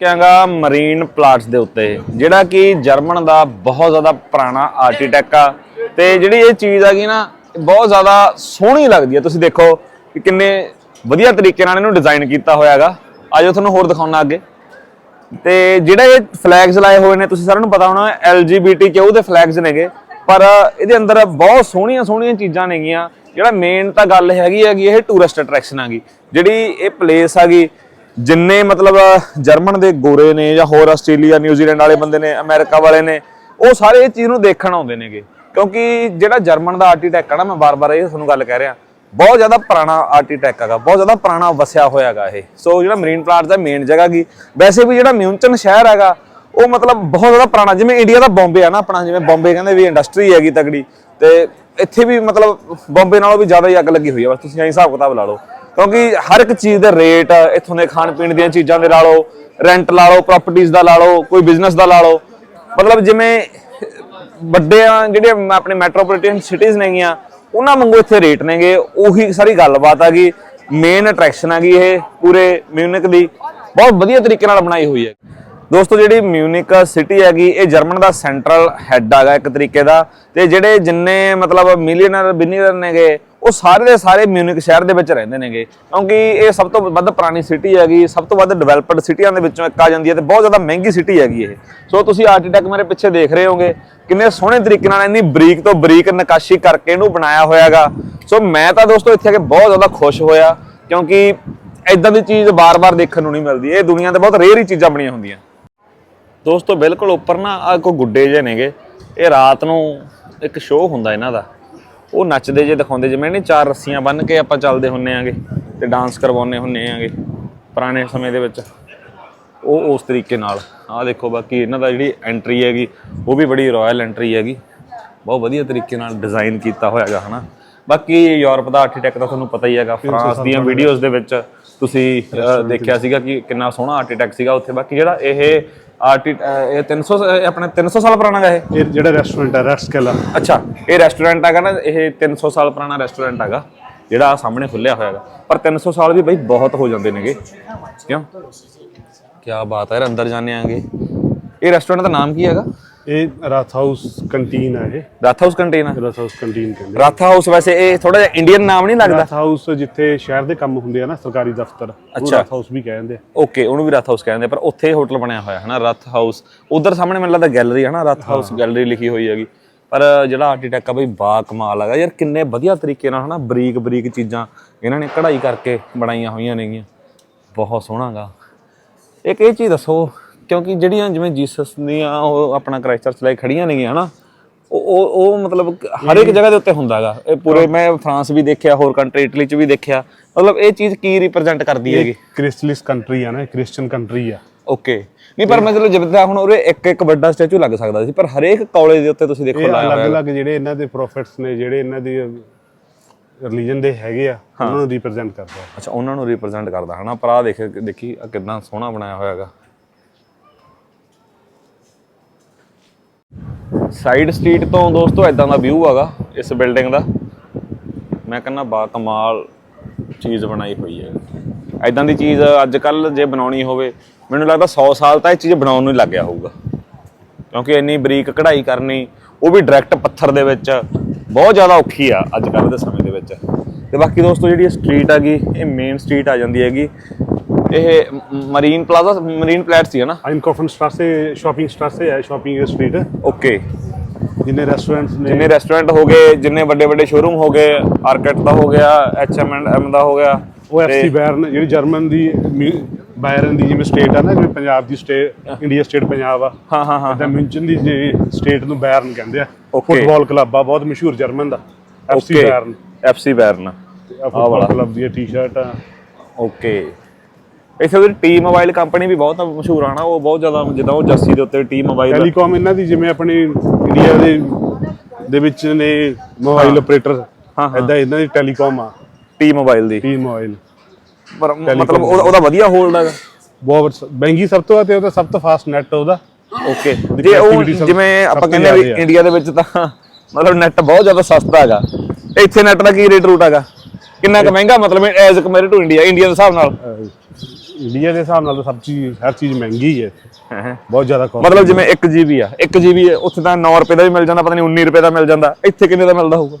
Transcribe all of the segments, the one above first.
ਕਹਾਂਗਾ marine plots ਦੇ ਉੱਤੇ, ਜਿਹੜਾ ਕਿ ਜਰਮਨ ਦਾ ਬਹੁਤ ਜ਼ਿਆਦਾ ਪੁਰਾਣਾ ਆਰਕੀਟੈਕਟ ਆ, ਤੇ ਜਿਹੜੀ ਇਹ ਚੀਜ਼ ਹੈਗੀ ਨਾ, ਬਹੁਤ ਜ਼ਿਆਦਾ ਸੋਹਣੀ ਲੱਗਦੀ ਹੈ ਤੁਸੀਂ ਦੇਖੋ ਕਿ ਕਿੰਨੇ ਵਧੀਆ ਤਰੀਕੇ ਨਾਲ ਇਹਨੂੰ ਡਿਜ਼ਾਈਨ ਕੀਤਾ ਹੋਇਆ ਹੈਗਾ। ਆਜੋ ਤੁਹਾਨੂੰ ਹੋਰ ਦਿਖਾਉਣਾ ਅੱਗੇ। ਤੇ ਜਿਹੜੇ ਇਹ ਫਲੈਗਸ ਲਾਏ ਹੋਏ ਨੇ, ਤੁਸੀਂ ਸਾਰਿਆਂ ਨੂੰ ਪਤਾ ਹੋਣਾ LGBTQ ਦੇ ਫਲੈਗਸ ਨੇਗੇ। ਪਰ ਇਹਦੇ ਅੰਦਰ ਬਹੁਤ ਸੋਹਣੀਆਂ ਸੋਹਣੀਆਂ ਚੀਜ਼ਾਂ ਨੇਗੀਆਂ। ਜਿਹੜਾ ਮੇਨ ਤਾਂ ਗੱਲ ਹੈਗੀ ਹੈਗੀ ਇਹ ਟੂਰਿਸਟ ਅਟਰੈਕਸ਼ਨ ਹੈਗੀ ਜਿਹੜੀ ਇਹ ਪਲੇਸ ਹੈਗੀ ਜਿੰਨੇ ਮਤਲਬ, ਜਰਮਨ ਦੇ ਗੋਰੇ ਨੇ ਜਾਂ ਹੋਰ ਆਸਟ੍ਰੇਲੀਆ ਨਿਊਜ਼ੀਲੈਂਡ ਵਾਲੇ ਬੰਦੇ ਨੇ, ਅਮਰੀਕਾ ਵਾਲੇ ਨੇ, ਉਹ ਸਾਰੇ ਇਹ ਚੀਜ਼ ਨੂੰ ਦੇਖਣ ਆਉਂਦੇ ਨੇਗੇ। ਕਿਉਂਕਿ ਜਿਹੜਾ ਜਰਮਨ ਦਾ ਆਰਕੀਟੈਕਟ ਆ ਨਾ, ਮੈਂ ਬਾਰ-ਬਾਰ ਇਹ ਤੁਹਾਨੂੰ ਗੱਲ ਕਹਿ ਰਿਹਾ, ਬਹੁਤ ਜ਼ਿਆਦਾ ਪੁਰਾਣਾ ਆਰਕੀਟੈਕਟ ਹੈਗਾ, ਬਹੁਤ ਜ਼ਿਆਦਾ ਪੁਰਾਣਾ ਵਸਿਆ ਹੋਇਆ ਹੈਗਾ ਇਹ। ਸੋ ਜਿਹੜਾ ਮਰੀਨ ਪਲਾਟ ਦਾ ਮੇਨ ਜਗ੍ਹਾ ਕੀ? ਵੈਸੇ ਵੀ ਜਿਹੜਾ ਮਿਊਨਚਨ ਸ਼ਹਿਰ ਹੈਗਾ, ਉਹ ਮਤਲਬ ਬਹੁਤ ਜ਼ਿਆਦਾ ਪੁਰਾਣਾ, ਜਿਵੇਂ ਇੰਡੀਆ ਦਾ ਬੰਬੇ ਆ ਨਾ ਆਪਣਾ, ਜਿਵੇਂ ਬੰਬੇ ਕਹਿੰਦੇ ਵੀ ਇੰਡਸਟਰੀ ਹੈਗੀ ਤਗੜੀ ਤੇ ਇੱਥੇ ਵੀ ਮਤਲਬ ਬੰਬੇ ਨਾਲੋਂ ਵੀ ਜ਼ਿਆਦਾ ਹੀ ਅੱਗ ਲੱਗੀ ਹੋਈ ਹੈ ਬਸ ਤੁਸੀਂ ਐਂ ਹਿਸਾਬ ਕਿਤਾਬ ਲਾ ਲਓ। ਕਿਉਂਕਿ ਹਰ ਇੱਕ ਚੀਜ਼ ਦੇ ਰੇਟ ਇੱਥੋਂ ਦੇ ਖਾਣ ਪੀਣ ਦੀਆਂ ਚੀਜ਼ਾਂ ਦੇ ਲਾ ਲਓ ਰੈਂਟ ਲਾ ਲਓ ਪ੍ਰਾਪਰਟੀਆਂ ਦਾ ਲਾ ਲਓ, ਕੋਈ ਬਿਜ਼ਨਸ ਦਾ ਲਾ ਲਓ। ਮਤਲਬ ਜਿਵੇਂ ਵੱਡੇ ਆ ਜਿਹੜੇ ਆਪਣੇ ਮੈਟਰੋਪੋਲੀਟਨ ਸਿਟੀਜ਼ ਨੇਗੀਆਂ, ਉਹਨਾਂ ਵਾਂਗੂ ਇੱਥੇ ਰੇਟ ਨੇਗੇ, ਉਹੀ ਸਾਰੀ ਗੱਲਬਾਤ ਆ ਗਈ। ਮੇਨ ਅਟਰੈਕਸ਼ਨ ਆ ਗਈ ਇਹ ਪੂਰੇ ਮਿਊਨਿਕ ਦੀ। ਬਹੁਤ ਵਧੀਆ ਤਰੀਕੇ ਨਾਲ ਬਣਾਈ ਹੋਈ ਹੈ। ਦੋਸਤੋ, ਜਿਹੜੀ ਮਿਊਨਿਕ ਸਿਟੀ ਹੈਗੀ, ਇਹ ਜਰਮਨ ਦਾ ਸੈਂਟਰਲ ਹੈੱਡ ਹੈਗਾ ਇੱਕ ਤਰੀਕੇ ਦਾ। ਤੇ ਜਿਹੜੇ ਜਿੰਨੇ ਮਤਲਬ ਮਿਲੀਅਨਰ ਬਿਲੀਅਨਰ ਨੇਗੇ ਉਹ ਸਾਰੇ ਦੇ ਸਾਰੇ ਮਿਊਨਿਕ ਸ਼ਹਿਰ ਦੇ ਵਿੱਚ ਰਹਿੰਦੇ ਨੇਗੇ। ਕਿਉਂਕਿ ਇਹ ਸਭ ਤੋਂ ਵੱਧ ਪੁਰਾਣੀ ਸਿਟੀ ਹੈਗੀ, ਸਭ ਤੋਂ ਵੱਧ ਡਿਵੈਲਪਡ ਸਿਟੀਆਂ ਦੇ ਵਿੱਚੋਂ ਇੱਕ ਆ ਜਾਂਦੀ ਹੈ ਤੇ ਬਹੁਤ ਜ਼ਿਆਦਾ ਮਹਿੰਗੀ ਸਿਟੀ ਹੈਗੀ ਇਹ। ਸੋ ਤੁਸੀਂ ਆਰਕੀਟੈਕਟ ਮੇਰੇ ਪਿੱਛੇ ਦੇਖ ਰਹੇ ਹੋਗੇ, ਕਿੰਨੇ ਸੋਹਣੇ ਤਰੀਕੇ ਨਾਲ ਇੰਨੀ ਬਰੀਕ ਤੋਂ ਬਰੀਕ ਨਕਾਸ਼ੀ ਕਰਕੇ ਇਹਨੂੰ ਬਣਾਇਆ ਹੋਇਆਗਾ। ਸੋ ਮੈਂ ਤਾਂ ਦੋਸਤੋ ਇੱਥੇ ਆ ਕੇ ਬਹੁਤ ਜ਼ਿਆਦਾ ਖੁਸ਼ ਹੋਇਆ, ਕਿਉਂਕਿ ਇਦਾਂ ਦੀ ਚੀਜ਼ ਬਾਰ-ਬਾਰ ਦੇਖਣ ਨੂੰ ਨਹੀਂ ਮਿਲਦੀ। ਇਹ ਦੁਨੀਆ ਤੇ ਬਹੁਤ ਰੇਅਰ ਹੀ ਚੀਜ਼ਾਂ ਬਣੀਆਂ ਹੁੰਦੀਆਂ। ਦੋਸਤੋ ਬਿਲਕੁਲ ਉੱਪਰ ਨਾ ਆ ਕੋ ਗੁੱਡੇ ਜੇ ਨੇਗੇ। ਇਹ ਰਾਤ ਨੂੰ ਇੱਕ ਸ਼ੋਅ ਹੁੰਦਾ ਇਹਨਾਂ ਦਾ। ਉਹ ਨੱਚਦੇ ਜੇ ਦਿਖਾਉਂਦੇ ਜਿਵੇਂ ਨਹੀਂ ਚਾਰ ਰੱਸੀਆਂ ਬੰਨ ਕੇ ਆਪਾਂ ਚੱਲਦੇ ਹੁੰਨੇ ਆਂਗੇ ਤੇ ਡਾਂਸ ਕਰਵਾਉਂਦੇ ਹੁੰਨੇ ਆਂਗੇ ਪੁਰਾਣੇ ਸਮੇਂ ਦੇ ਵਿੱਚ। ਉਹ ਉਸ ਤਰੀਕੇ ਨਾਲ। ਆਹ ਦੇਖੋ ਬਾਕੀ ਇਹਨਾਂ ਦਾ ਜਿਹੜੀ ਐਂਟਰੀ ਹੈਗੀ ਉਹ ਵੀ ਬੜੀ ਰਾਇਲ ਐਂਟਰੀ ਹੈਗੀ। ਬਹੁਤ ਵਧੀਆ ਤਰੀਕੇ ਨਾਲ ਡਿਜ਼ਾਈਨ ਕੀਤਾ ਹੋਇਆ ਹੈਗਾ ਹਨਾ। ਬਾਕੀ ਯੂਰਪ ਦਾ ਆਰਕੀਟੈਕਟ ਤਾਂ ਤੁਹਾਨੂੰ ਪਤਾ ਹੀ ਹੈਗਾ ਫਰਾਂਸ ਦੀਆਂ ਵੀਡੀਓਜ਼ ਦੇ ਵਿੱਚ ਤੁਸੀਂ ਦੇਖਿਆ ਸੀਗਾ ਕਿ ਕਿੰਨਾ ਸੋਹਣਾ ਆਰਕੀਟੈਕਟ ਸੀਗਾ ਉੱਥੇ। ਬਾਕੀ ਜਿਹੜਾ ਇਹ ਆਰਟੀ ਇਹ 300 ਇਹ ਆਪਣੇ 300 ਸਾਲ ਪੁਰਾਣਾ ਹੈਗਾ ਇਹ? ਜਿਹੜਾ ਰੈਸਟੋਰੈਂਟ ਹੈ ਰੈਸਟ ਕੈਲਾ ਅੱਛਾ ਇਹ ਰੈਸਟੋਰੈਂਟ ਹੈਗਾ ਨਾ ਇਹ 300 ਸਾਲ ਪੁਰਾਣਾ ਰੈਸਟੋਰੈਂਟ ਹੈਗਾ ਜਿਹੜਾ ਸਾਹਮਣੇ ਖੁੱਲਿਆ ਹੋਇਆ ਹੈਗਾ ਪਰ 300 ਸਾਲ ਵੀ ਬਈ ਬਹੁਤ ਹੋ ਜਾਂਦੇ ਨੇਗੇ। ਕਿਉਂ? ਕੀ ਬਾਤ ਹੈ ਯਾਰ, ਅੰਦਰ ਜਾਣੇ ਆਂਗੇ। ਇਹ ਰੈਸਟੋਰੈਂਟ ਦਾ ਨਾਮ ਕੀ ਹੈਗਾ? ਇਹ ਰਾਥ ਹਾਊਸ ਕੰਟੀਨ ਹੈ ਇਹ। ਰਾਥ ਹਾਊਸ ਕੰਟੇਨ ਰਾਥ ਹਾਊਸ ਕੰਟੀਨ ਕਹਿੰਦੇ ਰਾਥ ਹਾਊਸ ਵੈਸੇ ਇਹ ਥੋੜਾ ਜਿਹਾ ਇੰਡੀਅਨ ਨਾਮ ਨਹੀਂ ਲੱਗਦਾ? ਰਾਥ ਹਾਊਸ ਜਿੱਥੇ ਸ਼ਹਿਰ ਦੇ ਕੰਮ ਹੁੰਦੇ ਆ ਨਾ ਸਰਕਾਰੀ ਦਫ਼ਤਰ ਉਹ ਅੱਛਾ। ਰਾਥ ਹਾਊਸ ਵੀ ਕਹਿੰਦੇ ਆ। ਓਕੇ ਉਹਨੂੰ ਵੀ ਰਾਥ ਹਾਊਸ ਕਹਿੰਦੇ ਆ, ਪਰ ਉੱਥੇ ਹੋਟਲ ਬਣਿਆ ਹੋਇਆ ਹੈ ਨਾ ਰਾਥ ਹਾਊਸ। ਉਧਰ ਸਾਹਮਣੇ ਮੈਨੂੰ ਲੱਗਦਾ ਗੈਲਰੀ ਹੈ ਨਾ ਰਾਥ ਹਾਊਸ ਗੈਲਰੀ ਲਿਖੀ ਹੋਈ ਹੈਗੀ। ਪਰ ਜਿਹੜਾ ਆਰਕੀਟੈਕਟ ਆ ਬਈ ਬਾ ਕਮਾਲ ਹੈਗਾ। ਯਾਰ ਕਿੰਨੇ ਵਧੀਆ ਤਰੀਕੇ ਨਾਲ ਹਨਾ ਬਰੀਕ ਬਰੀਕ ਚੀਜ਼ਾਂ ਇਹਨਾਂ ਨੇ ਕਢਾਈ ਕਰਕੇ ਬਣਾਈਆਂ ਹੋਈਆਂ ਨੇਗੀਆਂ। ਬਹੁਤ ਸੋਹਣਾਗਾ ਇੱਕ ਇਹ ਚੀਜ਼ ਦੱਸੋ ਕਿਉਂਕਿ ਜਿਹੜੀਆਂ ਜਿਵੇਂ ਜੀਸਸ ਦੀਆਂ ਉਹ ਆਪਣਾ ਕ੍ਰਾਈਸਟ ਚਰਚ ਲਈ ਖੜੀਆਂ ਨੇਗੀਆਂ ਹਨਾ? ਉਹ ਉਹ ਉਹ ਮਤਲਬ ਕਿ ਹਰ ਇੱਕ ਜਗ੍ਹਾ ਦੇ ਉੱਤੇ ਹੁੰਦਾਗਾ ਇਹ ਪੂਰੇ ਮੈਂ ਫਰਾਂਸ ਵੀ ਦੇਖਿਆ ਹੋਰ ਕੰਟਰੀ ਇਟਲੀ ਚ ਵੀ ਦੇਖਿਆ। ਮਤਲਬ ਇਹ ਚੀਜ਼ ਕੀ ਰਿਪਰੈਜ਼ੈਂਟ ਕਰਦੀ ਹੈਗੀ? ਕ੍ਰਿਸਟਲਿਸ ਕੰਟਰੀ ਆ ਨਾ ਕ੍ਰਿਸਚੀਅਨ ਕੰਟਰੀ ਆ। ਓਕੇ ਨਹੀਂ ਪਰ ਮਤਲਬ ਜਿੱਦਾਂ ਹੁਣ ਉਰੇ ਇੱਕ ਇੱਕ ਵੱਡਾ ਸਟੈਚੂ ਲੱਗ ਸਕਦਾ ਸੀ ਪਰ ਹਰੇਕ ਕੌਲੇ ਦੇ ਉੱਤੇ ਤੁਸੀਂ ਦੇਖੋ ਇਹ ਲਾਇਆ ਹੋਇਆ ਅਲੱਗ-ਅਲੱਗ ਜਿਹੜੇ ਇਹਨਾਂ ਦੇ ਪ੍ਰੋਫਿਟਸ ਨੇ ਜਿਹੜੇ ਇਹਨਾਂ ਦੀ ਰਿਲੀਜਨ ਦੇ ਹੈਗੇ ਆ ਉਹਨਾਂ ਨੂੰ ਰਿਪਰੈਜ਼ੈਂਟ ਕਰਦਾ। ਅੱਛਾ ਉਹਨਾਂ ਨੂੰ ਰਿਪਰੈਜ਼ੈਂਟ ਕਰਦਾ ਹਨਾ? ਪਰ ਆ ਦੇਖ ਦੇਖੀ ਆਹ ਕਿੰਨਾ ਸੋਹਣਾ ਬਣਾਇਆ ਹੋਇਆ ਹੈਗਾ। ਸਾਈਡ ਸਟਰੀਟ ਤੋਂ ਦੋਸਤੋ ਐਦਾਂ ਦਾ ਵਿਊ ਹੈਗਾ ਇਸ ਬਿਲਡਿੰਗ ਦਾ। ਮੈਂ ਕਹਿੰਦਾ ਬਾ ਕਮਾਲ ਚੀਜ਼ ਬਣਾਈ ਹੋਈ ਹੈ। ਐਦਾਂ ਦੀ ਚੀਜ਼ ਅੱਜ ਕੱਲ ਜੇ ਬਣਾਉਣੀ ਹੋਵੇ, ਮੈਨੂੰ ਲੱਗਦਾ 100 ਸਾਲ ਤਾਂ ਇਹ ਚੀਜ਼ ਬਣਾਉਣ ਨੂੰ ਹੀ ਲੱਗ ਗਿਆ ਹੋਊਗਾ। ਕਿਉਂਕਿ ਇੰਨੀ ਬਰੀਕ ਕਢਾਈ ਕਰਨੀ, ਉਹ ਵੀ ਡਾਇਰੈਕਟ ਪੱਥਰ ਦੇ ਵਿੱਚ, ਬਹੁਤ ਜ਼ਿਆਦਾ ਔਖੀ ਆ ਅੱਜ ਕੱਲ ਦੇ ਸਮੇਂ ਦੇ ਵਿੱਚ। ਤੇ ਬਾਕੀ ਦੋਸਤੋ ਜਿਹੜੀ ਸਟਰੀਟ ਹੈਗੀ, ਇਹ ਮੇਨ ਸਟਰੀਟ ਆ ਜਾਂਦੀ ਹੈਗੀ। ਇਹ marine plaza Marienplatz ਹੈ ਨਾ? ਆਈਨਕੋਫਨ ਸਟ੍ਰਾਸੇ ਸ਼ਾਪਿੰਗ ਸਟ੍ਰਾਸੇ ਹੈ ਸ਼ਾਪਿੰਗ ਸਟਰੀਟ ਓਕੇ ਜਿੰਨੇ ਰੈਸਟੋਰੈਂਟਸ ਨੇ ਜਿੰਨੇ ਰੈਸਟੋਰੈਂਟ ਹੋ ਗਏ ਜਿੰਨੇ ਵੱਡੇ ਵੱਡੇ ਸ਼ੋਰੂਮ ਹੋ ਗਏ ਆਰਕਟ ਦਾ ਹੋ ਗਿਆ ਐਚਐਮ ਐਂਡ ਐਮ ਦਾ ਹੋ ਗਿਆ ਉਹ ਐਫਸੀ ਬਾਇਰਨ ਜਿਹੜੀ ਜਰਮਨ ਦੀ ਬਾਇਰਨ ਦੀ ਜਿਵੇਂ ਸਟੇਟ ਆ ਨਾ ਜਿਵੇਂ ਪੰਜਾਬ ਦੀ ਸਟੇਟ ਇੰਡੀਆ ਸਟੇਟ ਪੰਜਾਬ ਆ। ਹਾਂ ਹਾਂ ਹਾਂ ਤਾਂ ਮਿਊਨਚਨ ਦੀ ਜੇ ਸਟੇਟ ਨੂੰ ਬਾਇਰਨ ਕਹਿੰਦੇ ਆ. ਫੁੱਟਬਾਲ ਕਲੱਬ ਆ ਬਹੁਤ ਮਸ਼ਹੂਰ ਜਰਮਨ ਦਾ ਐਫਸੀ ਬਾਇਰਨ ਐਫਸੀ ਬੈਰਨ ਆ ਫੁੱਟਬਾਲ ਕਲੱਬ ਦੀ ਟੀ-ਸ਼ਰਟ ਆ। ਓਕੇ ਇਸੇ ਉਹਦੀ ਟੀ ਮੋਬਾਈਲ ਕੰਪਨੀ ਵੀ ਬਹੁਤ ਮਸ਼ਹੂਰ ਆ ਨਾ ਉਹ ਬਹੁਤ ਜ਼ਿਆਦਾ ਜਿੱਦਾਂ ਉਹ ਜੱਸੀ ਦੇ ਉੱਤੇ ਟੀ ਮੋਬਾਈਲ ਟੈਲੀਕਾਮ ਇਹਨਾਂ ਦੀ ਜਿਵੇਂ ਆਪਣੀ ਇੰਡੀਆ ਦੇ ਦੇ ਵਿੱਚ ਨੇ ਮੋਬਾਈਲ ਆਪਰੇਟਰ ਹਾਂ, ਹਾਂ। ਐਦਾਂ ਇਹਨਾਂ ਦੀ ਟੈਲੀਕਾਮ ਆ। ਟੀ ਮੋਬਾਈਲ ਦੀ। ਟੀ ਮੋਬਾਈਲ ਪਰ ਮਤਲਬ ਉਹਦਾ ਵਧੀਆ ਹੋਲਡ ਹੈਗਾ। ਬਹੁਤ ਮਹਿੰਗੀ ਸਭ ਤੋਂ ਆ ਤੇ ਉਹਦਾ ਸਭ ਤੋਂ ਫਾਸਟ ਨੈਟ ਉਹਦਾ। ਓਕੇ ਜੇ ਉਹ ਜਿਵੇਂ ਆਪਾਂ ਕਹਿੰਦੇ ਆ ਵੀ। ਇੰਡੀਆ ਦੇ ਵਿੱਚ ਤਾਂ ਮਤਲਬ ਨੈਟ ਬਹੁਤ ਜ਼ਿਆਦਾ ਸਸਤਾ ਹੈਗਾ। ਇੱਥੇ ਨੈਟ ਦਾ ਕੀ ਰੇਟ ਰੂਟ ਹੈਗਾ? ਕਿੰਨਾ ਕੁ ਮਹਿੰਗਾ ਮਤਲਬ as compare to India India ਦੇ ਹਿਸਾਬ ਨਾਲ? ਇੰਡੀਆ ਦੇ ਹਿਸਾਬ ਨਾਲ ਤਾਂ ਸਭ ਚੀਜ਼ ਹਰ ਚੀਜ਼ ਮਹਿੰਗੀ ਹੀ ਹੈ ਇੱਥੇ। ਬਹੁਤ ਜ਼ਿਆਦਾ cost ਮਤਲਬ ਜਿਵੇਂ 1 GB ਆ 1 GB ਉੱਥੇ ਤਾਂ 9 ਰੁਪਏ ਦਾ ਵੀ ਮਿਲ ਜਾਂਦਾ ਪਤਾ ਨਹੀਂ 19 ਰੁਪਏ ਦਾ ਮਿਲ ਜਾਂਦਾ ਇੱਥੇ ਕਿੰਨੇ ਦਾ ਮਿਲਦਾ ਹੋਊਗਾ?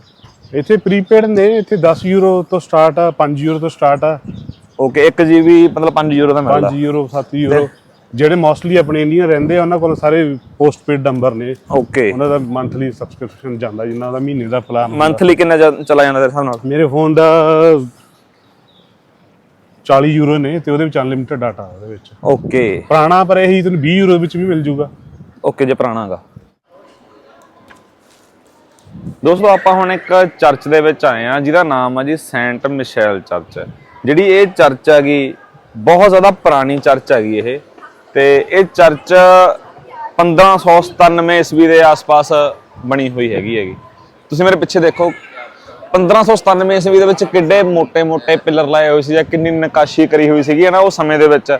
ਇੱਥੇ ਪ੍ਰੀਪੇਡ ਨੇ ਇੱਥੇ 10 ਯੂਰੋ ਤੋਂ ਸਟਾਰਟ ਆ 5 ਯੂਰੋ ਤੋਂ ਸਟਾਰਟ ਆ। ਓਕੇ 1 GB ਮਤਲਬ 5 ਯੂਰੋ ਦਾ ਮਿਲਦਾ। 5 ਯੂਰੋ 7 ਯੂਰੋ ਜਿਹੜੇ ਮੋਸਟਲੀ ਆਪਣੇ ਇੰਡੀਅਨ ਰਹਿੰਦੇ ਆ ਉਹਨਾਂ ਕੋਲ ਸਾਰੇ ਪੋਸਟਪੇਡ ਨੰਬਰ ਨੇ। ਓਕੇ ਉਹਨਾਂ ਦਾ ਮੰਥਲੀ ਸਬਸਕ੍ਰਿਪਸ਼ਨ ਜਾਂਦਾ ਜਿਨ੍ਹਾਂ ਦਾ ਮਹੀਨੇ ਦਾ ਪਲਾਨ ਮੰਥਲੀ ਕਿੰਨਾ ਜਾ- ਚਲਾ ਜਾਂਦਾ ਤੇਰੇ ਹਿਸਾਬ ਨਾਲ? ਮੇਰੇ ਫੋਨ ਦਾ 40 ਯੂਰੋ ਨੇ ਤੇ ਉਹਦੇ ਵਿੱਚ ਅਨਲਿਮਿਟਿਡ ਡਾਟਾ ਉਹਦੇ ਵਿੱਚ। ਓਕੇ। ਪੁਰਾਣਾ ਪਰ ਇਹੀ ਤੁਹਾਨੂੰ 20 ਯੂਰੋ ਵਿੱਚ ਵੀ ਮਿਲ ਜੂਗਾ। ਓਕੇ ਜੇ ਪੁਰਾਣਾਗਾ ਦੋਸਤੋ ਆਪਾਂ ਹੁਣ ਇੱਕ ਚਰਚ ਦੇ ਵਿੱਚ ਆਏ ਆ ਜਿਹਦਾ ਨਾਮ ਆ ਜੀ ਸੈਂਟ ਮਿਸ਼ੈਲ ਚਰਚ। ਜਿਹੜੀ ਇਹ ਚਰਚ ਹੈਗੀ ਬਹੁਤ ਜ਼ਿਆਦਾ ਪੁਰਾਣੀ ਚਰਚ ਹੈਗੀ ਇਹ। ਤੇ ਇਹ ਚਰਚ 1597 ਈਸਵੀ ਦੇ ਆਸ-ਪਾਸ ਬਣੀ ਹੋਈ ਹੈਗੀ ਹੈਗੀ। ਤੁਸੀਂ ਮੇਰੇ ਪਿੱਛੇ ਦੇਖੋ 1597 ਈਸਵੀ ਦੇ ਵਿੱਚ ਕਿੱਡੇ ਮੋਟੇ ਮੋਟੇ ਪਿਲਰ ਲਾਏ ਹੋਏ ਸੀ ਜਾਂ ਕਿੰਨੀ ਨਕਾਸ਼ੀ ਕਰੀ ਹੋਈ ਸੀਗੀ ਨਾ, ਉਹ ਸਮੇਂ ਦੇ ਵਿੱਚ।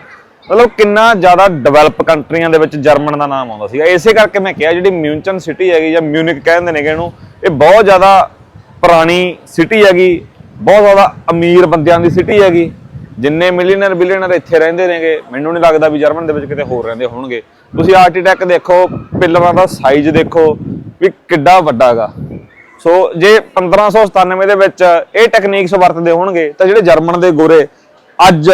ਮਤਲਬ ਕਿੰਨਾ ਜ਼ਿਆਦਾ ਡਿਵੈਲਪ ਕੰਟਰੀਆਂ ਦੇ ਵਿੱਚ ਜਰਮਨ ਦਾ ਨਾਮ ਆਉਂਦਾ ਸੀਗਾ। ਇਸੇ ਕਰਕੇ ਮੈਂ ਕਿਹਾ, ਜਿਹੜੀ ਮਿਊਂਚਨ ਸਿਟੀ ਹੈਗੀ ਜਾਂ ਮਿਊਨਿਕ ਕਹਿੰਦੇ ਨੇ ਇਹਨੂੰ, ਇਹ ਬਹੁਤ ਜ਼ਿਆਦਾ ਪੁਰਾਣੀ ਸਿਟੀ ਹੈਗੀ, ਬਹੁਤ ਜ਼ਿਆਦਾ ਅਮੀਰ ਬੰਦਿਆਂ ਦੀ ਸਿਟੀ ਹੈਗੀ। ਜਿੰਨੇ ਮਿਲੀਅਨਰ ਬਿਲੀਅਨਰ ਇੱਥੇ ਰਹਿੰਦੇ ਨੇਗੇ, ਮੈਨੂੰ ਨਹੀਂ ਲੱਗਦਾ ਵੀ ਜਰਮਨ ਦੇ ਵਿੱਚ ਕਿਤੇ ਹੋਰ ਰਹਿੰਦੇ ਹੋਣਗੇ। ਤੁਸੀਂ ਆਰਕੀਟੈਕਟ ਦੇਖੋ, ਪਿਲਰਾਂ ਦਾ ਸਾਈਜ਼ ਦੇਖੋ, ਵੀ ਕਿੱਡਾ ਵੱਡਾ ਹੈਗਾ। ਸੋ ਜੇ 1597 ਦੇ ਵਿੱਚ ਇਹ ਟੈਕਨੀਕਸ ਵਰਤਦੇ ਹੋਣਗੇ, ਤਾਂ ਜਿਹੜੇ ਜਰਮਨ ਦੇ ਗੋਰੇ ਅੱਜ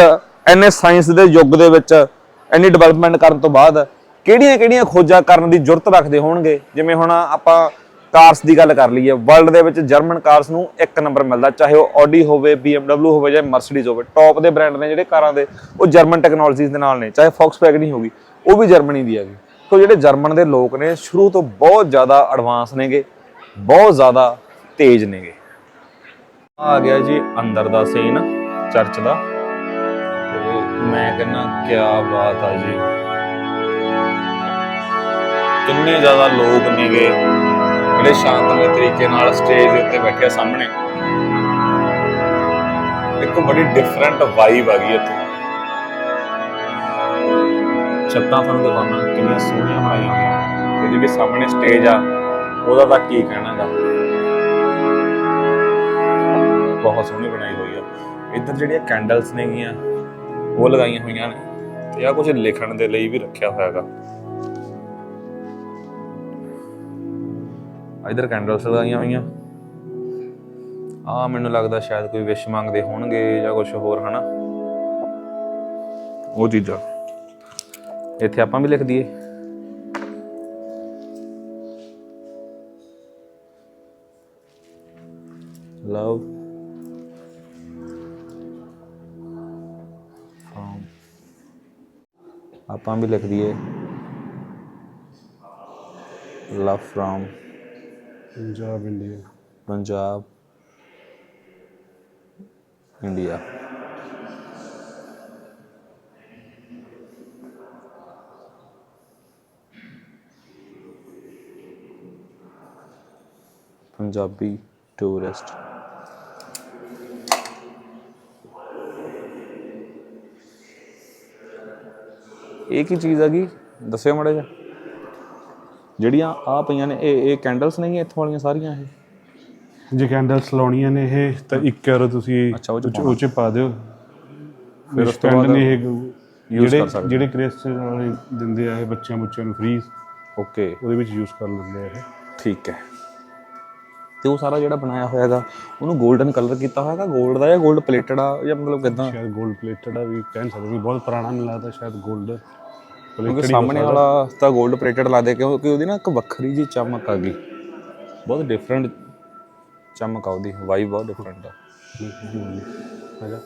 ਐਨੇ ਸਾਇੰਸ ਦੇ ਯੁੱਗ ਦੇ ਵਿੱਚ ਐਨੀ ਡਿਵੈਲਪਮੈਂਟ ਕਰਨ ਤੋਂ ਬਾਅਦ ਕਿਹੜੀਆਂ-ਕਿਹੜੀਆਂ ਖੋਜਾਂ ਕਰਨ ਦੀ ਜ਼ਰੂਰਤ ਰੱਖਦੇ ਹੋਣਗੇ? ਜਿਵੇਂ ਹੁਣ ਆਪਾਂ ਕਾਰਸ ਦੀ ਗੱਲ ਕਰ ਲਈਏ ਵਰਲਡ ਦੇ ਵਿੱਚ ਜਰਮਨ ਕਾਰਸ ਨੂੰ ਇੱਕ ਨੰਬਰ ਮਿਲਦਾ, ਚਾਹੇ ਉਹ ਆਡੀ ਹੋਵੇ, BMW ਹੋਵੇ ਜਾਂ ਮਰਸੀਡੀਜ਼ ਹੋਵੇ ਟੌਪ ਦੇ ਬ੍ਰਾਂਡ ਨੇ ਜਿਹੜੇ ਕਾਰਾਂ ਦੇ, ਉਹ ਜਰਮਨ ਟੈਕਨੋਲੋਜੀਜ਼ ਦੇ ਨਾਲ ਨੇ, ਚਾਹੇ ਫੌਕਸਵੈਗਨ ਹੀ ਹੋਗੀ, ਉਹ ਵੀ ਜਰਮਨੀ ਦੀ ਹੈਗੀ। ਸੋ ਜਿਹੜੇ ਜਰਮਨ ਦੇ ਲੋਕ ਨੇ, ਸ਼ੁਰੂ ਤੋਂ ਬਹੁਤ ਜ਼ਿਆਦਾ ਐਡਵਾਂਸ ਨੇਗੇ। ਬਹੁਤ ਜ਼ਿਆਦਾ ਤੇਜ਼ ਨੇਗੇ। ਆ ਗਿਆ ਜੀ ਅੰਦਰ ਦਾ ਸੀਨ ਚਰਚ ਦਾ। ਤੇ ਮੈਂ ਕਹਿੰਨਾ ਕੀ ਬਾਤ ਆ ਜੀ। ਕਿੰਨੇ ਜ਼ਿਆਦਾ ਲੋਕ ਨੇਗੇ, ਜਿਹੜੇ ਸ਼ਾਂਤਮਈ ਤਰੀਕੇ ਨਾਲ ਸਟੇਜ ਦੇ ਉੱਤੇ ਬੈਠੇ ਸਾਹਮਣੇ। ਇੱਕ ਬੜੀ ਡਿਫਰੈਂਟ ਵਾਈਬ ਆ ਗਈ ਇੱਥੇ। ਛੱਤਾਂ ਤੁਹਾਨੂੰ ਦਿਖਾਉਣਾ, ਕਿੰਨੀਆਂ ਸੋਹਣੀਆਂ ਬਣਾਈਆਂ ਹੋਈਆਂ ਤੇ ਜਿਹੜੀ ਸਾਹਮਣੇ ਸਟੇਜ ਆ ਉਹਦਾ ਤਾਂ ਕੀ ਕਹਿਣਾਗਾ ਬਹੁਤ ਸੋਹਣੀ ਬਣਾਈ ਹੋਈ ਆ। ਇੱਧਰ ਜਿਹੜੀਆਂ ਕੈਂਡਲਸ ਨੇਗੀਆਂ, ਉਹ ਲਗਾਈਆਂ ਹੋਈਆਂ ਨੇ। ਤੇ ਆ ਕੁਝ ਲਿਖਣ ਦੇ ਲਈ ਵੀ ਰੱਖਿਆ ਹੋਇਆ ਹੈਗਾ। ਇਧਰ ਕੈਂਡਲਸ ਲਗਾਈਆਂ ਹੋਈਆਂ। ਆ ਮੈਨੂੰ ਲੱਗਦਾ ਸ਼ਾਇਦ ਕੋਈ ਵਿਸ਼ ਮੰਗਦੇ ਹੋਣਗੇ ਜਾਂ ਕੁਝ ਹੋਰ, ਹਨਾ? ਉਹ ਚੀਜ਼ਾਂ। ਇੱਥੇ ਆਪਾਂ ਵੀ ਲਿਖ ਦਈਏ। ਆਪਾਂ ਵੀ ਲਿਖ ਦਈਏ love from Punjab India Punjab India Punjabi tourist ਇਹ ਕੀ ਚੀਜ਼ ਹੈਗੀ ਦੱਸਿਓ ਮਾੜਾ ਜਿਹਾ। ਜਿਹੜੀਆਂ ਆ ਪਈਆਂ ਨੇ ਇਹ ਇਹ ਕੈਂਡਲਸ ਨਹੀਂ ਇੱਥੋਂ ਵਾਲੀਆਂ ਸਾਰੀਆਂ ਇਹ? ਜੇ ਕੈਂਡਲਸ ਲਾਉਣੀਆਂ ਨੇ ਇਹ ਤਾਂ 1 ਯੂਰੋ ਤੁਸੀਂ ਅੱਛਾ, ਉਹ 'ਚ ਉਹ 'ਚ- ਉਹ ਚ ਪਾ ਦਿਓ। ਫਿਰ ਉਸ ਤੋਂ ਬਾਅਦ ਨੇ ਇਹ ਜਿਹੜੇ ਕਰ ਸਕਦੇ। ਜਿਹੜੇ ਵਾਲੇ ਦਿੰਦੇ ਆ ਇਹ ਬੱਚਿਆਂ ਬੱਚਿਆਂ ਨੂੰ ਫ੍ਰੀ ਓਕੇ ਉਹਦੇ ਵਿੱਚ ਯੂਜ਼ ਕਰ ਲੈਂਦੇ ਆ ਇਹ। ਠੀਕ ਹੈ। ਤੇ ਉਹ ਸਾਰਾ ਜਿਹੜਾ ਬਣਾਇਆ ਹੋਇਆਗਾ ਉਹਨੂੰ 골ਡਨ ਕਲਰ ਕੀਤਾ ਹੋਇਆਗਾ 골ਡ ਦਾ ਜਾਂ 골ਡ ਪਲੇਟਡ ਆ ਜਾਂ ਮਤਲਬ ਕਿਦਾਂ? ਸ਼ਾਇਦ 골ਡ ਪਲੇਟਡ ਆ ਵੀ ਕਹਿ ਸਕਦੇ ਵੀ ਬਹੁਤ ਪੁਰਾਣਾ ਮਿਲਾ ਤਾਂ ਸ਼ਾਇਦ 골ਡ ਕਿਉਂਕਿ ਸਾਹਮਣੇ ਵਾਲਾ ਤਾਂ 골ਡ ਪਲੇਟਡ ਲਾ ਦੇ ਕਿਉਂਕਿ ਉਹਦੀ ਨਾ ਇੱਕ ਵੱਖਰੀ ਜੀ ਚਮਕ ਆ ਗਈ। ਬਹੁਤ ਡਿਫਰੈਂਟ ਚਮਕ ਆ ਉਹਦੀ ਵਾਈਬ ਬਹੁਤ ਡਿਫਰੈਂਟ ਆ। ਹੈਗਾ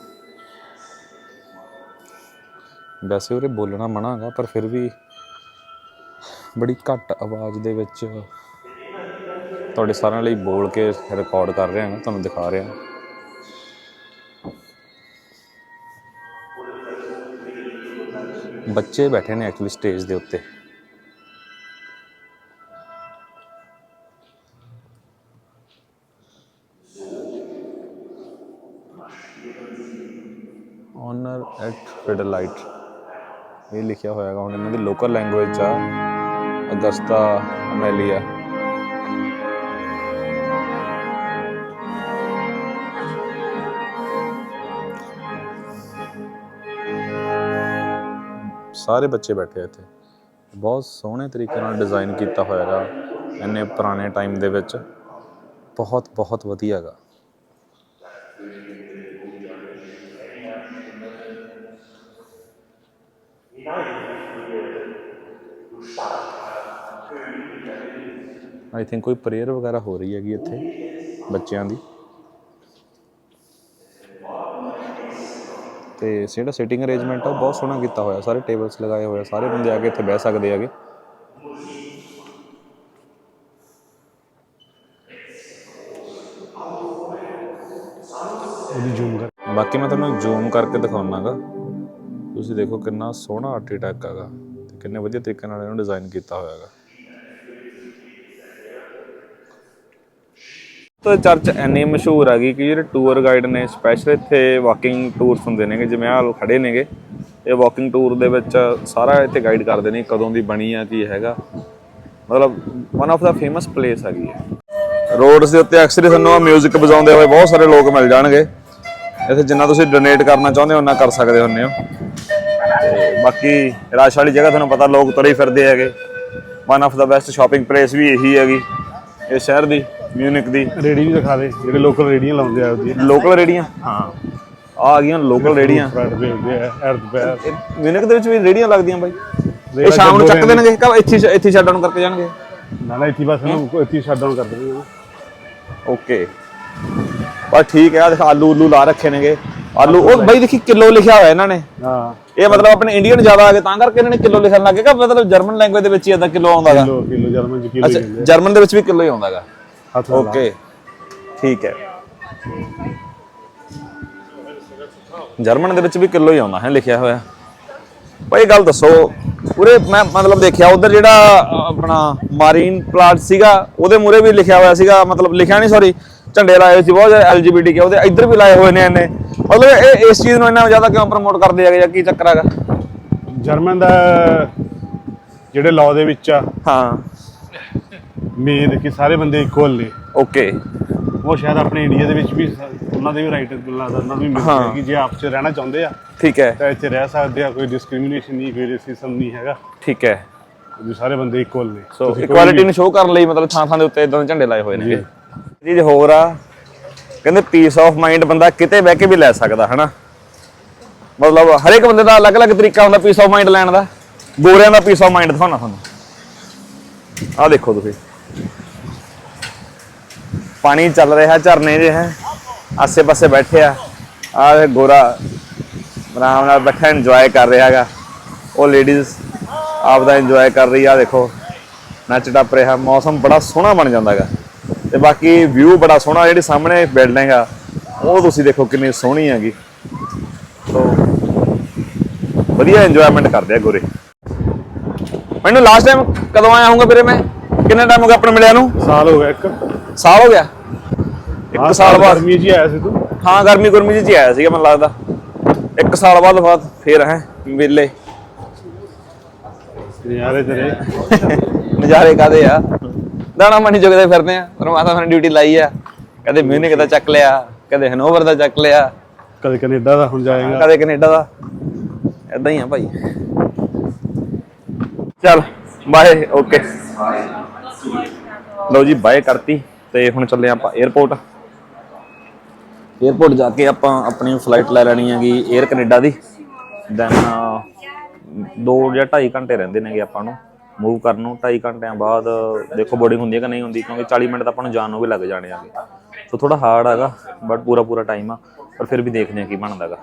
ਵੈਸੇ ਬੋਲਣਾ ਮਨਾਗਾ ਪਰ ਫਿਰ ਵੀ ਬੜੀ ਘੱਟ ਆਵਾਜ਼ ਦੇ ਵਿੱਚ ਤੁਹਾਡੇ ਸਾਰਿਆਂ ਲਈ ਬੋਲ ਕੇ ਰਿਕਾਰਡ ਕਰ ਰਿਹਾ ਹਾਂ ਤੁਹਾਨੂੰ ਦਿਖਾ ਰਿਹਾ। ਬੱਚੇ ਬੈਠੇ ਨੇ ਐਕਚੁਅਲੀ ਸਟੇਜ ਦੇ ਉੱਤੇ। ਓਨਰ ਐਟ ਫਿਡਲਾਈਟ ਇਹ ਲਿਖਿਆ ਹੋਇਆ ਹੈਗਾ ਹੁਣ ਇਹਨਾਂ ਦੀ ਲੋਕਲ ਲੈਂਗੁਏਜ ਆ, ਅਗਸਤਾ ਅਮੈਲੀਆ। ਸਾਰੇ ਬੱਚੇ ਬੈਠੇ ਇੱਥੇ। ਬਹੁਤ ਸੋਹਣੇ ਤਰੀਕੇ ਨਾਲ ਡਿਜ਼ਾਈਨ ਕੀਤਾ ਹੋਇਆ ਹੈਗਾ ਇੰਨੇ ਪੁਰਾਣੇ ਟਾਈਮ ਦੇ ਵਿੱਚ। ਬਹੁਤ ਬਹੁਤ ਵਧੀਆ ਹੈਗਾ ਆਈ ਥਿੰਕ ਕੋਈ ਪ੍ਰੇਅਰ ਵਗੈਰਾ ਹੋ ਰਹੀ ਹੈਗੀ ਇੱਥੇ ਬੱਚਿਆਂ ਦੀ। ਤੇ ਜਿਹੜਾ ਸਿਟਿੰਗ ਅਰੇਂਜਮੈਂਟ ਆ ਉਹ ਬਹੁਤ ਸੋਹਣਾ ਕੀਤਾ ਹੋਇਆ। ਸਾਰੇ ਟੇਬਲਸ ਲਗਾਏ ਹੋਏ ਆ ਸਾਰੇ ਬੰਦੇ ਆ ਕੇ ਇੱਥੇ ਬਹਿ ਸਕਦੇ ਹੈਗੇ। ਉਹਦੀ ਜ਼ੂਮ ਕਰ ਬਾਕੀ ਮੈਂ ਤੁਹਾਨੂੰ ਜ਼ੂਮ ਕਰਕੇ ਦਿਖਾਉਣਾਗਾ। ਤੁਸੀਂ ਦੇਖੋ ਕਿੰਨਾ ਸੋਹਣਾ ਆਰਟੀਟੈਕ ਹੈਗਾ ਤੇ ਕਿੰਨੇ ਵਧੀਆ ਤਰੀਕੇ ਨਾਲ ਇਹਨੂੰ ਡਿਜ਼ਾਈਨ ਕੀਤਾ ਹੋਇਆ ਹੈਗਾ ਤਾਂ ਚਰਚ ਇੰਨੀ ਮਸ਼ਹੂਰ ਹੈਗੀ ਕਿ ਜਿਹੜੇ ਟੂਰ ਗਾਈਡ ਨੇ ਸਪੈਸ਼ਲ ਇੱਥੇ ਵਾਕਿੰਗ ਟੂਰਸ ਹੁੰਦੇ ਨੇਗੇ, ਜਿਵੇਂ ਆਹ ਖੜੇ ਨੇਗੇ, ਇਹ ਵਾਕਿੰਗ ਟੂਰ ਦੇ ਵਿੱਚ ਸਾਰਾ ਇੱਥੇ ਗਾਈਡ ਕਰਦੇ ਨੇ ਕਦੋਂ ਦੀ ਬਣੀ ਆ, ਕੀ ਹੈਗਾ। ਮਤਲਬ one of the famous place ਹੈਗੀ ਹੈ ਰੋਡਸ ਦੇ ਉੱਤੇ ਅਕਸਰ ਹੀ ਤੁਹਾਨੂੰ ਮਿਊਜ਼ਿਕ ਵਜਾਉਂਦੇ ਹੋਏ ਬਹੁਤ ਸਾਰੇ ਲੋਕ ਮਿਲ ਜਾਣਗੇ। ਇੱਥੇ ਜਿੰਨਾ ਤੁਸੀਂ ਡੋਨੇਟ ਕਰਨਾ ਚਾਹੁੰਦੇ ਹੋ ਉਹਨਾਂ ਕਰ ਸਕਦੇ ਹੁੰਦੇ ਹੋ। ਤੇ ਬਾਕੀ ਰਸ਼ ਵਾਲੀ ਜਗ੍ਹਾ ਤੁਹਾਨੂੰ ਪਤਾ ਲੋਕ ਤੁਰੇ ਫਿਰਦੇ ਹੈਗੇ। One of the best shopping place ਵੀ ਇਹੀ ਹੈਗੀ, ਇਹ ਸ਼ਹਿਰ ਦੀ। ਮਿਊਨਿਕ ਦੀ। ਰੇੜੀ ਵੀ ਦਿਖਾ ਦੇ ਜਿਹੜੇ ਲੋਕਲ ਰੇੜੀਆਂ ਲਾਉਂਦੇ ਆ ਉਹਦੀ ਲੋਕਲ ਰੇੜੀਆਂ ਹਾਂ। ਆ ਗਈਆਂ ਲੋਕਲ ਰੇੜੀਆਂ ਵੇਚਦੇ ਆ ਇਹ ਮਿਊਨਿਕ ਦੇ ਵਿੱਚ ਵੀ ਰੇੜੀਆਂ ਲੱਗਦੀਆਂ ਬਾਈ। ਇਹ ਸ਼ਾਮ ਨੂੰ ਚੱਕ ਦੇਣਗੇ ਕਿ ਇੱਥੇ ਇੱਥੇ ਸ਼ਟ ਡਾਊਨ ਕਰਕੇ ਜਾਣਗੇ। ਨਾ ਨਾ ਇੱਥੇ ਬਸ ਨੂੰ ਇੱਥੇ ਸ਼ਟ ਡਾਊਨ ਕਰ ਦੇਣਗੇ ਓਕੇ। ਪਰ ਠੀਕ ਹੈ ਆ ਦੇਖ ਆਲੂ ਉਲੂ ਲਾ ਰੱਖੇ ਨੇਗੇ। ਆਲੂ ਉਹ ਬਾਈ ਦੇਖੀ ਕਿਲੋ ਲਿਖਿਆ ਹੋਇਆ ਇਹਨਾਂ ਨੇ। ਹਾਂ। ਇਹ ਮਤਲਬ ਆਪਣੇ ਇੰਡੀਅਨ ਜ਼ਿਆਦਾ ਆ ਗਏ ਤਾਂ ਕਰਕੇ ਇਹਨਾਂ ਨੇ ਕਿਲੋ ਲਿਖਣ ਲੱਗੇ ਕਿ ਮਤਲਬ ਜਰਮਨ ਲੈਂਗੁਏਜ ਦੇ ਵਿੱਚ ਹੀ ਇਦਾਂ ਕਿਲੋ ਆਉਂਦਾਗਾ ਕਿਲੋ ਕਿਲੋ ਜਰਮਨ ਚ ਕਿਲੋ ਹੀ ਜਰਮਨ ਦੇ ਵਿੱਚ ਵੀ ਕਿਲੋ ਹੀ ਆਉਂਦਾਗਾ। ਹੱਥ ਨਾਲ ਲਾ। ਓਕੇ ਠੀਕ ਹੈ। ਜਰਮਨ ਦੇ ਵਿੱਚ ਵੀ ਕਿਲੋ ਹੀ ਆਉਂਦਾ ਹੈ ਲਿਖਿਆ ਹੋਇਆ। ਭਾਈ ਗੱਲ ਦੱਸੋ ਪੂਰੇ ਮੈਂ ਮਤਲਬ ਦੇਖਿਆ ਉਧਰ ਜਿਹੜਾ ਆਪਣਾ ਮਾਰੀਨ ਪਲਾਟ ਸੀਗਾ ਉਹਦੇ ਮੂਰੇ ਵੀ ਲਿਖਿਆ ਹੋਇਆ ਸੀਗਾ ਮਤਲਬ ਲਿਖਿਆ ਨਹੀਂ ਸੌਰੀ ਝੰਡੇ ਲਾਏ ਹੋਏ ਸੀ ਬਹੁਤ ਐਲਜੀਬੀਟੀ ਕੇ ਉਹਦੇ ਇੱਧਰ ਵੀ ਲਾਏ ਹੋਏ ਨੇ ਇਹਨੇ ਮਤਲਬ ਇਹ ਇਸ ਚੀਜ਼ ਨੂੰ ਇੰਨਾ ਜ਼ਿਆਦਾ ਕਿਉਂ ਪ੍ਰਮੋਟ ਕਰਦੇ ਹੈਗੇ ਜਾਂ ਕੀ ਚੱਕਰ ਹੈਗਾ? ਜਰਮਨ ਦਾ ਜਿਹੜੇ ਲਾਅ ਦੇ ਵਿੱਚ ਆ ਹਾਂ। ਮੇਨ ਕਿ ਸਾਰੇ ਬੰਦੇ ਇਕੁਅਲ ਨੇ। ਓਕੇ ਉਹ ਸ਼ਾਇਦ ਆਪਣੇ ਇੰਡੀਆ ਦੇ ਵਿੱਚ ਵੀ ਸ- ਉਹਨਾਂ ਦੇ ਵੀ ਰਾਈਟ ਲੱਗਦਾ ਉਹਨਾਂ ਨੂੰ ਵੀ ਮਿਲਦਾ ਹੈ। ਕਿ ਜੇ ਆਪਸ ਚ ਰਹਿਣਾ ਚਾਹੁੰਦੇ ਆ ਠੀਕ ਹੈ। ਤਾਂ ਇੱਥੇ ਰਹਿ ਸਕਦੇ ਆ ਕੋਈ ਡਿਸਕ੍ਰਿਮੀਨੇਸ਼ਨ ਨਹੀਂ ਕੋਈ ਰੇਸਿਜ਼ਮ ਨਹੀਂ ਹੈਗਾ। ਠੀਕ ਹੈ। ਵੀ ਸਾਰੇ ਬੰਦੇ ਇਕੁਅਲ ਨੇ। ਸੋ ਤੁਸੀਂ ਕੋਈ ਨੂੰ ਸ਼ੋਅ ਕਰਨ ਲਈ ਮਤਲਬ ਥਾਂ ਥਾਂ ਦੇ ਉੱਤੇ ਇਦਾਂ ਦੇ ਝੰਡੇ ਲਾਏ ਹੋਏ ਨੇ। ਚੀਜ਼ ਹੋਰ ਆ। ਕਹਿੰਦੇ ਪੀਸ ਆਫ ਮਾਈਂਡ ਬੰਦਾ ਕਿਤੇ ਬਹਿ ਕੇ ਵੀ ਲੈ ਸਕਦਾ ਹਨਾ? ਮਤਲਬ ਹਰੇਕ ਬੰਦੇ ਦਾ ਅਲੱਗ-ਅਲੱਗ ਤਰੀਕਾ ਹੁੰਦਾ ਪੀਸ ਆਫ ਮਾਈਂਡ ਲੈਣ ਦਾ। ਗੋਰਿਆਂ ਦਾ ਪੀਸ ਆਫ ਮਾਈਂਡ ਦਿਖਾਉਣਾ ਤੁਹਾਨੂੰ। ਆਹ ਦੇਖੋ ਤੁਸੀਂ। ਪਾਣੀ ਚੱਲ ਰਿਹਾ, ਝਰਨੇ ਜੇ ਹੈ। ਆਸੇ-ਪਾਸੇ ਬੈਠੇ ਆ। ਆਹ ਗੋਰਾ ਆਰਾਮ ਨਾਲ ਬੈਠਾ ਇੰਜੋਏ ਕਰ ਰਿਹਾ ਹੈਗਾ। ਉਹ ਲੇਡੀਜ਼ ਆਪ ਦਾ ਇੰਜੋਏ ਕਰ ਰਹੀ ਆ, ਦੇਖੋ। ਨੱਚ ਟੱਪ ਰਿਹਾ, ਮੌਸਮ ਬੜਾ ਸੋਹਣਾ ਬਣ ਜਾਂਦਾ ਹੈਗਾ। ਤੇ ਬਾਕੀ ਵਿਊ ਬੜਾ ਸੋਹਣਾ, ਜਿਹੜੀ ਸਾਹਮਣੇ ਬਿਲਡਿੰਗ ਆ, ਉਹ ਤੁਸੀਂ ਦੇਖੋ ਕਿੰਨੀ ਸੋਹਣੀ ਹੈਗੀ। ਸੋ, ਵਧੀਆ ਇੰਜੋਇਮੈਂਟ ਕਰਦੇ ਆ ਗੋਰੇ। ਮੈਨੂੰ ਲਾਸਟ ਟਾਈਮ ਕਦੋਂ ਆਇਆ ਹੋਊਗਾ ਵੀਰੇ ਮੈਂ? ਕਿੰਨਾ ਟਾਈਮ ਹੋ ਗਿਆ ਆਪਣੇ ਮਿਲਿਆ ਨੂੰ? ਸਾਲ ਹੋ ਗਿਆ ਇੱਕ। ਸਾਲ ਹੋ ਗਿਆ? ਇੱਕ ਸਾਲ ਬਾਅਦ। ਗਰਮੀ ਜੀ ਆਇਆ ਸੀ ਤੂੰ। ਹਾਂ ਗਰਮੀ ਗੁਰਮੀ ਚ ਹੀ ਆਇਆ ਸੀਗਾ ਮੈਨੂੰ ਲੱਗਦਾ। ਇੱਕ ਸਾਲ ਬਾਅਦ ਬਾਅਦ ਫੇਰ ਹੈ ਵੇਲੇ ਨਜ਼ਾਰੇ ਤੇਰੇ। ਨਜ਼ਾਰੇ ਕਾਦੇ ਆ? ਦਾਣਾ ਮਣੀ ਜੁਗਦੇ ਫਿਰਦੇ ਆ ਪਰਮਾਤਮਾ ਨੇ ਡਿਊਟੀ ਲਾਈ ਆ। ਕਦੇ ਮਿਊਨਿਕ ਦਾ ਚੱਕ ਲਿਆ ਕਦੇ ਹਨੋਵਰ ਦਾ ਚੱਕ ਲਿਆ। ਕਦੇ ਕੈਨੇਡਾ ਦਾ ਹੁਣ ਜਾਏਗਾ। ਕਦੇ ਕੈਨੇਡਾ ਦਾ। ਇਦਾਂ ਹੀ ਆ ਭਾਈ। ਚੱਲ ਬਾਏ ਓਕੇ ਲਓ ਜੀ, ਬਾਏ ਕਰਤੀ ਤੇ ਹੁਣ ਚੱਲੇ ਆਪਾਂ 에어ਪੋਰਟ 에어ਪੋਰਟ ਜਾ ਕੇ ਆਪਾਂ ਆਪਣੀ ਫਲਾਈਟ ਲੈ ਲੈਣੀ ਹੈਗੀ 에ਅਰ ਕੈਨੇਡਾ ਦੀ ਦੈਨ 2 ਜਾਂ 2.5 ਘੰਟੇ ਰਹਿੰਦੇ ਨੇਗੇ ਆਪਾਂ ਨੂੰ। ਮੂਵ ਕਰਨ ਨੂੰ 2.5 ਘੰਟਿਆਂ ਬਾਅਦ ਦੇਖੋ ਬੋਰਡਿੰਗ ਹੁੰਦੀ ਹੈ ਕਿ ਨਹੀਂ ਹੁੰਦੀ, ਕਿਉਂਕਿ 40 ਮਿੰਟ ਤਾਂ ਆਪਾਂ ਨੂੰ ਜਾਣ ਨੂੰ ਵੀ ਲੱਗ ਜਾਣੇ ਆਗੇ ਸੋ ਥੋੜਾ ਹਾਰਡ ਹੈਗਾ ਬਟ ਪੂਰਾ ਪੂਰਾ ਟਾਈਮ ਆ, ਪਰ ਫਿਰ ਵੀ ਦੇਖਦੇ ਆ ਕੀ ਬਣਦਾਗਾ